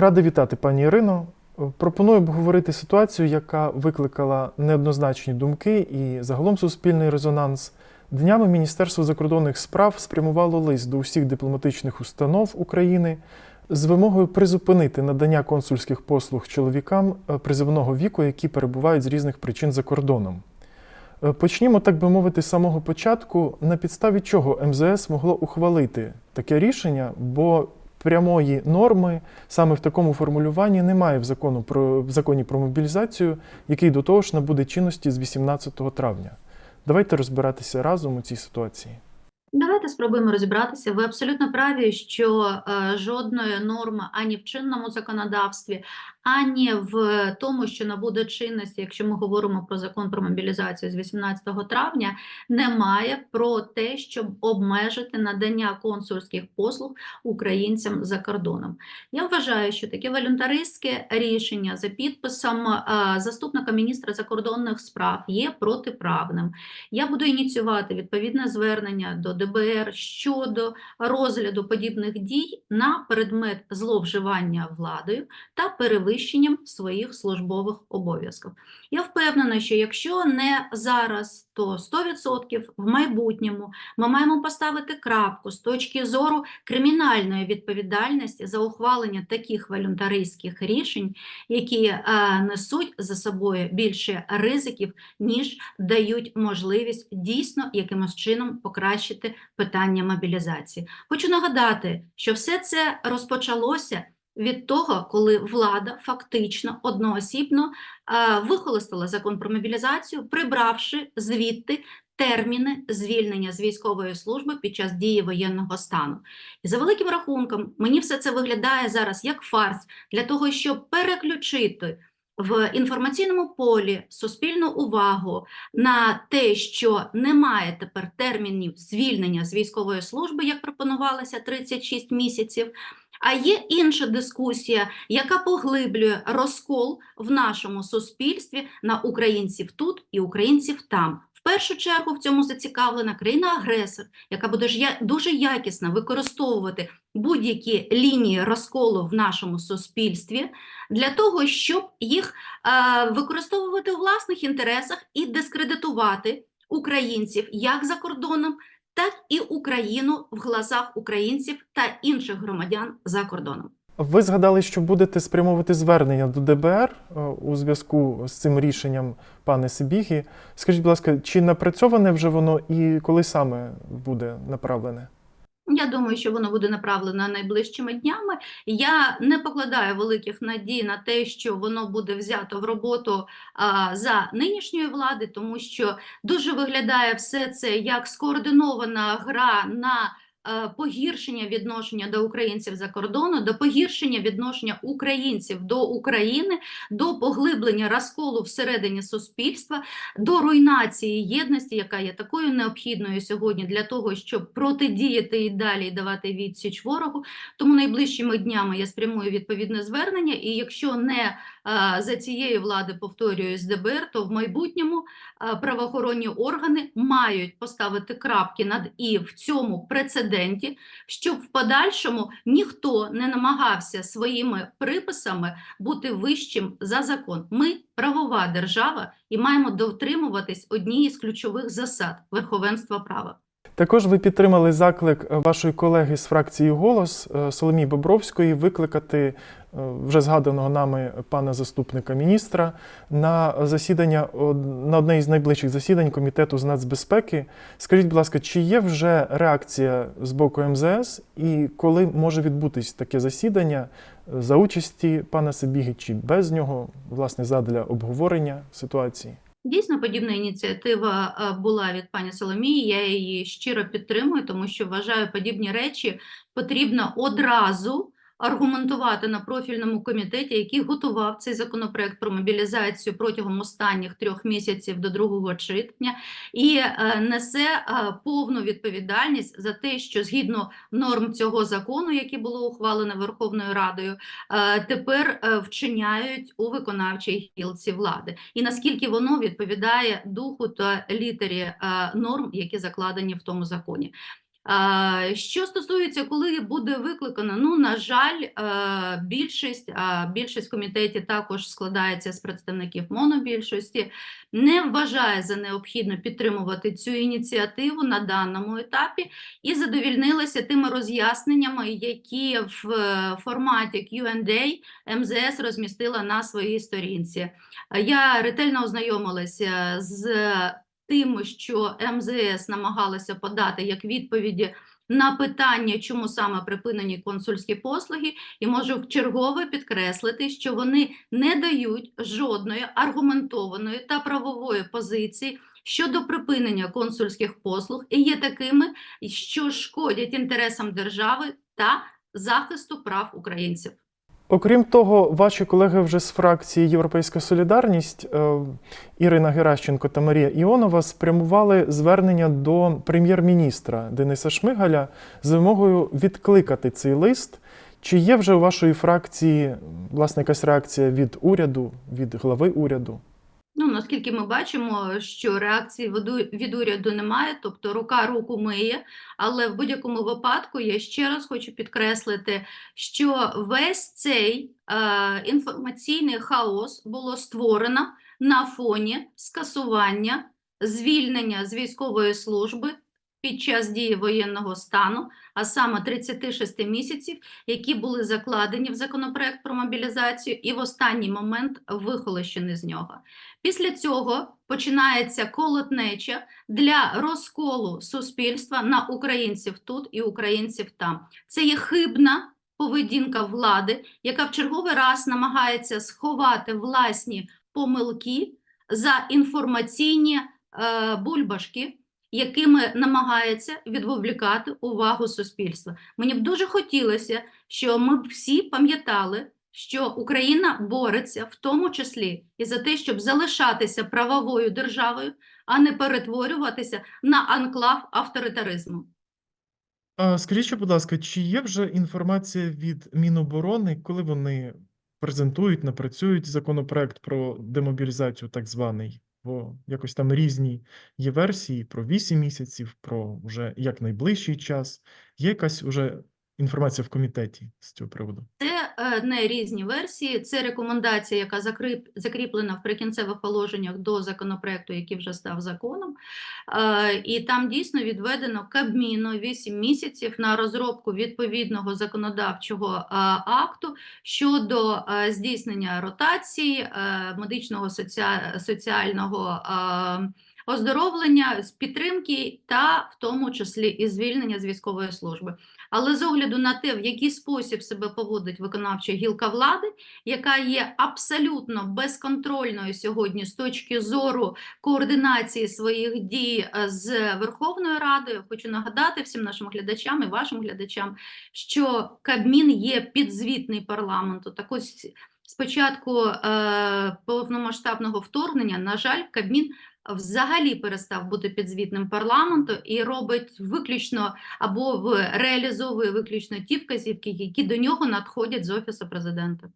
Радий вітати, пані Ірино. Пропоную обговорити ситуацію, яка викликала неоднозначні думки і загалом суспільний резонанс. Днями Міністерство закордонних справ спрямувало лист до усіх дипломатичних установ України з вимогою призупинити надання консульських послуг чоловікам е, призивного віку, які перебувають з різних причин за кордоном. Е, Почнімо, так би мовити, з самого початку, на підставі чого МЗС могло ухвалити таке рішення, бо прямої норми саме в такому формулюванні немає в, закону про, в законі про мобілізацію, який до того ж набуде чинності з 18 травня. Давайте розбиратися разом у цій ситуації. Давайте спробуємо розібратися. Ви абсолютно праві, що е, жодної норми ані в чинному законодавстві, ані в тому, що набуде чинності, якщо ми говоримо про закон про мобілізацію з 18 травня, немає про те, щоб обмежити надання консульських послуг українцям за кордоном. Я вважаю, що таке волюнтаристське рішення за підписом е, заступника міністра закордонних справ є протиправним. Я буду ініціювати відповідне звернення до ДБР щодо розгляду подібних дій на предмет зловживання владою та перевищенням своїх службових обов'язків. Я впевнена, що якщо не зараз, то 100% в майбутньому ми маємо поставити крапку з точки зору кримінальної відповідальності за ухвалення таких волюнтаристських рішень, які е, несуть за собою більше ризиків, ніж дають можливість дійсно якимось чином покращити питання мобілізації. Хочу нагадати, що все це розпочалося від того, коли влада фактично одноосібно е, вихолостила закон про мобілізацію, прибравши звідти терміни звільнення з військової служби під час дії воєнного стану. І за великим рахунком, мені все це виглядає зараз як фарс для того, щоб переключити в інформаційному полі суспільну увагу на те, що немає тепер термінів звільнення з військової служби, як пропонувалося 36 місяців. А є інша дискусія, яка поглиблює розкол в нашому суспільстві на українців тут і українців там. В першу чергу в цьому зацікавлена країна-агресор, яка буде дуже якісно використовувати будь-які лінії розколу в нашому суспільстві для того, щоб їх е, використовувати у власних інтересах і дискредитувати українців як за кордоном, так і Україну в глазах українців та інших громадян за кордоном. Ви згадали, що будете спрямовувати звернення до ДБР е, у зв'язку з цим рішенням пане Сибігі. Скажіть, будь ласка, чи напрацьоване вже воно і коли саме буде направлене? Я думаю, що воно буде направлено найближчими днями. Я не покладаю великих надій на те, що воно буде взято в роботу а, за нинішньої влади, тому що дуже виглядає все це як скоординована гра на погіршення відношення до українців за кордону, до погіршення відношення українців до України, до поглиблення розколу всередині суспільства, до руйнації єдності, яка є такою необхідною сьогодні для того, щоб протидіяти і далі давати відсіч ворогу. Тому найближчими днями я спрямую відповідне звернення, і якщо не е, за цієї влади повторюю з ДБР, то в майбутньому правоохоронні органи мають поставити крапки над і в цьому прецеденті, щоб в подальшому ніхто не намагався своїми приписами бути вищим за закон. Ми правова держава і маємо дотримуватись однієї з ключових засад верховенства права. Також ви підтримали заклик е, вашої колеги з фракції Голос е, Соломії Бобровської викликати е, вже згаданого нами пана заступника міністра на засідання на одне із найближчих засідань комітету з нацбезпеки. Скажіть, будь ласка, чи є вже реакція з боку МЗС і коли може відбутись таке засідання за участі пана Сибіги чи без нього, власне, задля обговорення ситуації? Дійсно, подібна ініціатива е, була від пані Соломії. Я її щиро підтримую, тому що вважаю, подібні речі потрібно одразу аргументувати на профільному комітеті, який готував цей законопроект про мобілізацію протягом останніх трьох місяців до другого читання, і е, несе е, повну відповідальність за те, що згідно норм цього закону, які було ухвалено Верховною Радою, е, тепер вчиняють у виконавчій гілці влади, і наскільки воно відповідає духу та літері норм, які закладені в тому законі. Що стосується, коли буде викликано, ну на жаль, е, більшість, а більшість в комітеті також складається з представників монобільшості, не вважає за необхідно підтримувати цю ініціативу на даному етапі і задовільнилися тими роз'ясненнями, які в е, форматі Q&A МЗС розмістила на своїй сторінці. Я ретельно ознайомилася з тим, що МЗС намагалася подати як відповіді на питання, чому саме припинені консульські послуги, і можу вчергове підкреслити, що вони не дають жодної аргументованої та правової позиції щодо припинення консульських послуг і є такими, що шкодять інтересам держави та захисту прав українців. Окрім того, ваші колеги вже з фракції Європейська Солідарність е, Ірина Геращенко та Марія Іонова спрямували звернення до прем'єр-міністра Дениса Шмигаля з вимогою відкликати цей лист. Чи є вже у вашої фракції власне якась реакція від уряду, від глави уряду? Ну, наскільки ми бачимо, що реакції від уряду немає, тобто рука руку миє. Але в будь-якому випадку я ще раз хочу підкреслити, що весь цей е, інформаційний хаос було створено на фоні скасування звільнення з військової служби під час дії воєнного стану, а саме 36 місяців, які були закладені в законопроект про мобілізацію, і в останній момент вихолощені з нього. Після цього починається колотнеча для розколу суспільства на українців тут і українців там. Це є хибна поведінка влади, яка в черговий раз намагається сховати власні помилки за інформаційні е, бульбашки, якими намагається відволікати увагу суспільства. Мені б дуже хотілося, щоб ми всі пам'ятали, що Україна бореться в тому числі і за те, щоб залишатися правовою державою, а не перетворюватися на анклав авторитаризму. Скажіть, будь ласка, чи є вже інформація від Міноборони, коли вони презентують, напрацюють законопроект про демобілізацію, так званий? Бо якось там різні є версії про 8 місяців, про вже як найближчий час. Є якась уже інформація в комітеті з цього приводу? Не різні версії, це рекомендація, яка закріп, закріплена в прикінцевих положеннях до законопроекту, який вже став законом. Е, і там дійсно відведено Кабміну 8 місяців на розробку відповідного законодавчого е, акту щодо е, здійснення ротації, медичного соціа- соціального оздоровлення, з підтримки та в тому числі і звільнення з військової служби. Але з огляду на те, в який спосіб себе поводить виконавча гілка влади, яка є абсолютно безконтрольною сьогодні з точки зору координації своїх дій е, з Верховною Радою, хочу нагадати всім нашим глядачам і вашим глядачам, що Кабмін є підзвітний парламенту. Так ось спочатку е, повномасштабного вторгнення, на жаль, Кабмін взагалі перестав бути підзвітним парламенту і робить виключно або реалізовує виключно ті вказівки, які до нього надходять з офісу президента.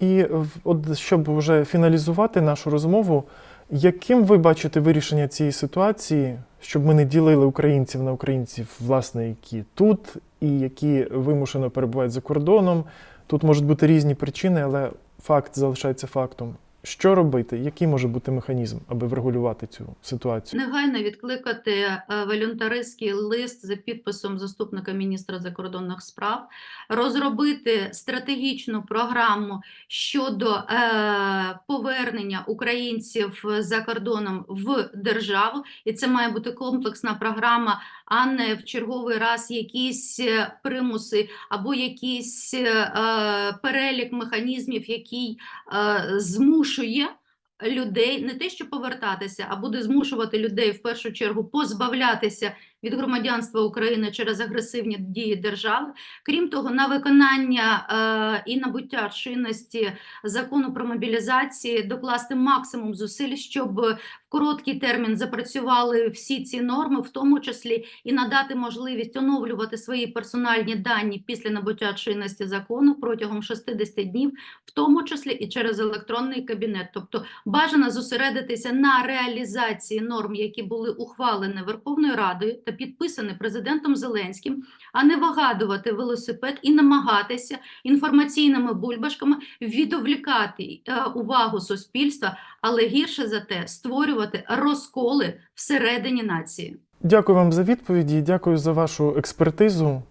І от щоб вже фіналізувати нашу розмову, яким ви бачите вирішення цієї ситуації, щоб ми не ділили українців на українців, власне, які тут і які вимушено перебувають за кордоном? Тут можуть бути різні причини, але факт залишається фактом. Що робити? Який може бути механізм, аби врегулювати цю ситуацію? Негайно відкликати е, волюнтаристський лист за підписом заступника міністра закордонних справ, розробити стратегічну програму щодо е, повернення українців за кордоном в державу, і це має бути комплексна програма, а не в черговий раз якісь е, примуси або якийсь е, е, перелік механізмів, який е, змушує людей не те, що повертатися, а буде змушувати людей в першу чергу позбавлятися від громадянства України через агресивні дії держави. Крім того, на виконання е, і набуття чинності закону про мобілізації докласти максимум зусиль, щоб в короткий термін запрацювали всі ці норми, в тому числі і надати можливість оновлювати свої персональні дані після набуття чинності закону протягом 60 днів, в тому числі і через електронний кабінет. Тобто бажано зосередитися на реалізації норм, які були ухвалені Верховною Радою та підписане президентом Зеленським, а не вигадувати велосипед і намагатися інформаційними бульбашками відволікати е, увагу суспільства, але гірше за те створювати розколи всередині нації. Дякую вам за відповіді, дякую за вашу експертизу.